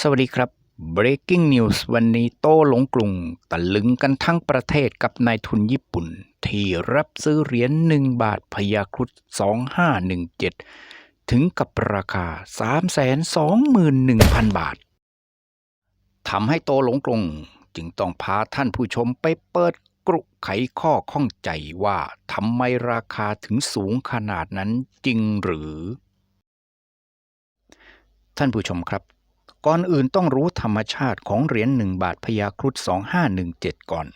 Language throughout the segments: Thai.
สวัสดีครับ Breaking News วันนี้โต้หลงกรุงตะลึงกันทั้งประเทศกับนายทุนญี่ปุ่น ที่รับซื้อเหรียญ1บาทพยาครุฑ2517 ถึงกับราคา 321,000 บาททำให้โตหลงกรุงจึงต้องพาท่านผู้ชมไปเปิดกรุไขข้อข้องใจว่าทำไมราคาถึงสูงขนาดนั้นจริงหรือ ท่านผู้ชมครับ ก่อนอื่นต้องรู้ธรรมชาติของเหรียญหนึ่งบาทพยาครุฑ2517 ก่อน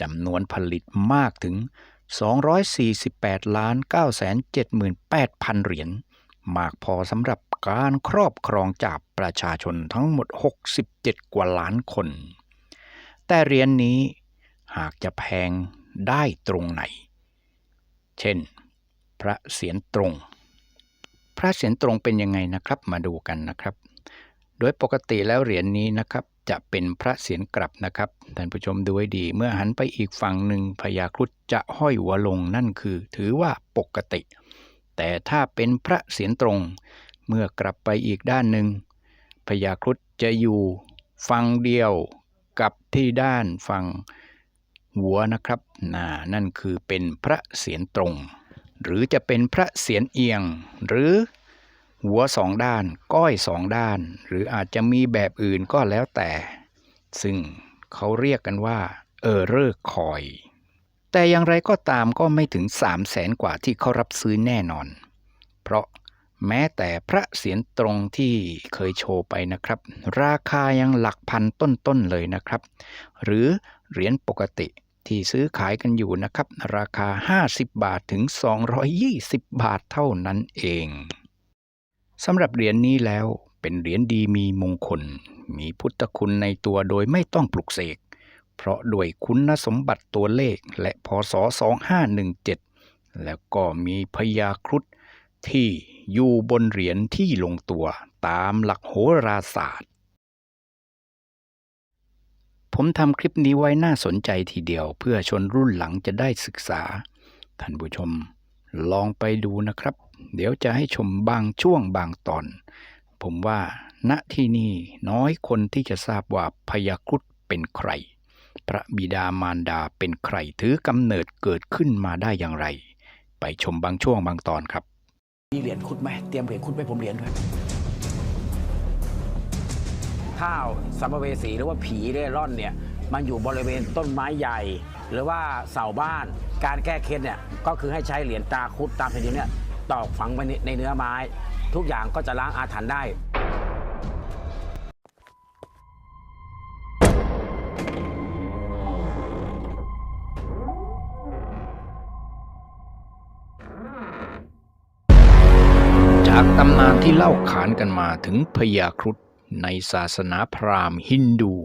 จำนวนผลิตมากถึง 248ล้าน978,000 เหรียญ มากพอสำหรับการครอบครองจากประชาชนทั้งหมด 67 กว่าล้านคน แต่เหรียญนี้หากจะแพงได้ตรงไหน เช่น พระเศียรตรง พระเศียรตรงเป็นยังไงนะครับ มาดูกันนะครับ โดยปกติแล้วเหรียญนนี้นะครับจะเป็นพระเศียรกลับนะครับท่านผู้ชมดูให้ดี เมื่อหันไปอีกฝั่งหนึ่งพญาครุฑจะห้อยหัวลงนั่นคือ ถือว่าปกติ แต่ถ้าเป็นพระเศียรตรง เมื่อกลับไปอีกด้านหนึ่งพญาครุฑจะอยู่ฝั่งเดียวกับที่ด้านฝั่งหัวนะครับนนั่นคือเป็นพระเศียรตรง หรือจะเป็นพระเศียรเอียง หรือ หัวสองด้าน ก้อยสองด้าน หรืออาจจะมีแบบอื่นก็แล้วแต่ ซึ่งเขาเรียกกันว่า เออเรอร์คอย แต่อย่างไรก็ตามก็ไม่ถึง3 0 0แสนกว่าที่เขารับซื้อแน่นอน เพราะแม้แต่พระเศียรตรงที่เคยโชว์ไปนะครับ ราคายังหลักพันต้นๆเลยนะครับ หรือเหรียญปกติที่ซื้อขายกันอยู่นะครับ ราคา 50 บาทถึง 220 บาทเท่านั้นเอง สำหรับเหรียญนนี้แล้วเป็นเหรียญดีมีมงคล มีพุทธคุณในตัวโดยไม่ต้องปลุกเสก เพราะด้วยคุณสมบัติตัวเลขและพศ 2517 แล้วก็มีพญาครุฑที่อยู่บนเหรียญที่ลงตัวตามหลักโหราศาสตร์ ผมทำคลิปนี้ไว้น่าสนใจทีเดียวเพื่อชนรุ่นหลังจะได้ศึกษา ท่านผู้ชมลองไปดูนะครับ เดี๋ยวจะให้ชมบางช่วงบางตอน ผมว่าณที่นี่น้อยคนที่จะทราบว่าพยาครุฑเป็นใคร พระบิดามารดาเป็นใครถือกำเนิดเกิดขึ้นมาได้อย่างไร ไปชมบางช่วงบางตอนครับมีเหรียญคุดไหมเตรียมเหรียญคุดไปผมเหรียญด้วยถ้าสัมภเวสีหรือว่าผีเร่ร่อนเนี่ยมันอยู่บริเวณต้นไม้ใหญ่ หรือว่าเสาบ้าน การแก้เคล็ดเนี่ยก็คือให้ใช้เหรียญตาคุดตามแผ่ดินเนี่ย ตอกฝังไปในในเนื้อไม้ ทุกอย่างก็จะล้างอาถรรพ์ได้ จากตำนานที่เล่าขานกันมาถึงพญาครุฑในศาสนาพราหมณ์ฮินดู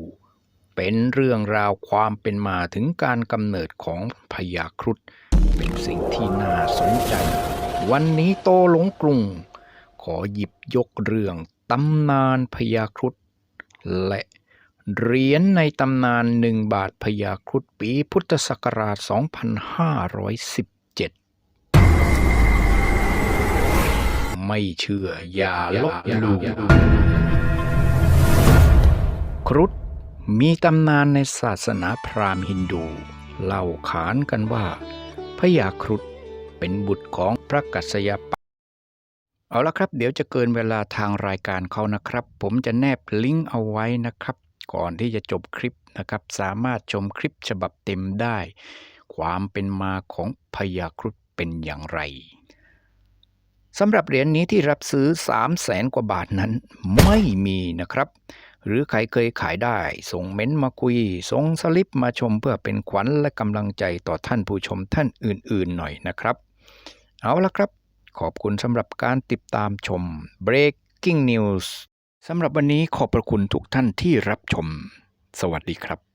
เป็นเรื่องราวความเป็นมาถึงการกำเนิดของพญาครุฑเป็นสิ่งที่น่าสนใจ วันนี้โตหลงกรุง ขอหยิบยกเรื่องตำนานพญาครุฑและเหรียญในตำนานหนึ่งบาทพญาครุฑปีพุทธศักราช 2517 ไม่เชื่ออย่าลบหลู่ครุฑมีตำนานในศาสนาพราหมณ์ฮินดู เล่าขานกันว่าพญาครุฑ เป็นบุตรของพระกัสยปะเอาละครับ เดี๋ยวจะเกินเวลาทางรายการเขานะครับ ผมจะแนบลิงก์เอาไว้นะครับ ก่อนที่จะจบคลิปนะครับ สามารถชมคลิปฉบับเต็มได้ ความเป็นมาของพญาครุฑเป็นอย่างไรสำหรับเหรียญนี้ที่รับซื้อ 3 0 0แสนกว่าบาทนั้นไม่มีนะครับ หรือใครเคยขายได้ ส่งเม้นมาคุย ส่งสลิปมาชมเพื่อเป็นขวัญและกำลังใจต่อท่านผู้ชมท่านอื่นๆหน่อยนะครับ เอาละครับ ขอบคุณสำหรับการติดตามชม Breaking News สำหรับวันนี้ขอบพระคุณทุกท่านที่รับชม สวัสดีครับ